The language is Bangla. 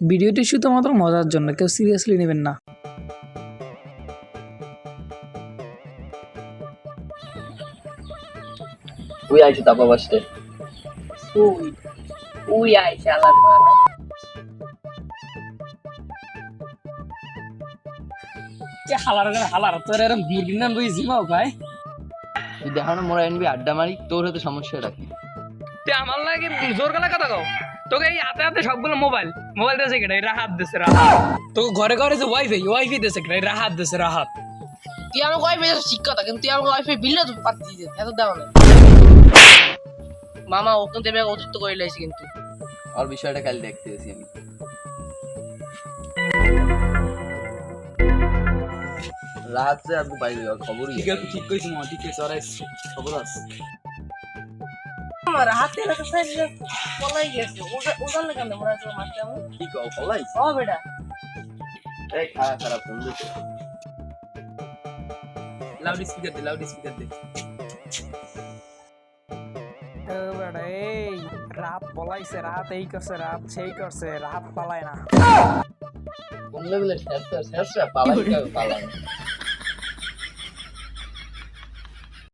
ভিডিওটি শুধুমাত্র মজার জন্য কেউ সিরিয়াসলি নেবেন না। হালার করে হালার তোর এরকম মুরগির নাম বই জিমাও ভাই। তুই দেখানো মোরা এনবি আড্ডা মারি তোর হতে সমস্যা রাখি। তে আমার লাগে জোর গলা কথা কও। তোকে এই হাতে হাতে সবগুলো মোবাইল মোবাইল দেশে কেটে রাহাত দেশে রাহাত। তোকে ঘরে ঘরে যে ওয়াইফাই ওয়াইফাই দেশে কেটে রাহাত দেশে রাহাত। তুই আমাকে ওয়াইফাই শিক্ষা কিন্তু তুই আমাকে ওয়াইফাই বিলও তো দিতে এত দাও না মামা ও কিন্তু এবার অতিরিক্ত করে লাইছে কিন্তু। আর বিষয়টা কাল দেখতে গেছি আমি। আজকে পাইবি আর খবরই ঠিক আছে ঠিক কইছিস মা ঠিক আছে ওরাই খবর আছে। আমার হাতে রাখা সাইজ পলাই গেছে। ওটা ওটা লাগে না মনে হচ্ছে মারতে আমি। কি কও ফলাই ও বেটা। এই খারাপ খারাপ দিছে। লাউড স্পিকার দে লাউড স্পিকার দে। এই রাত পলাইছে রাত এই করছে রাত সেই করছে রাত পালায় না। কোন শেষ শেষ পালাই পালাই।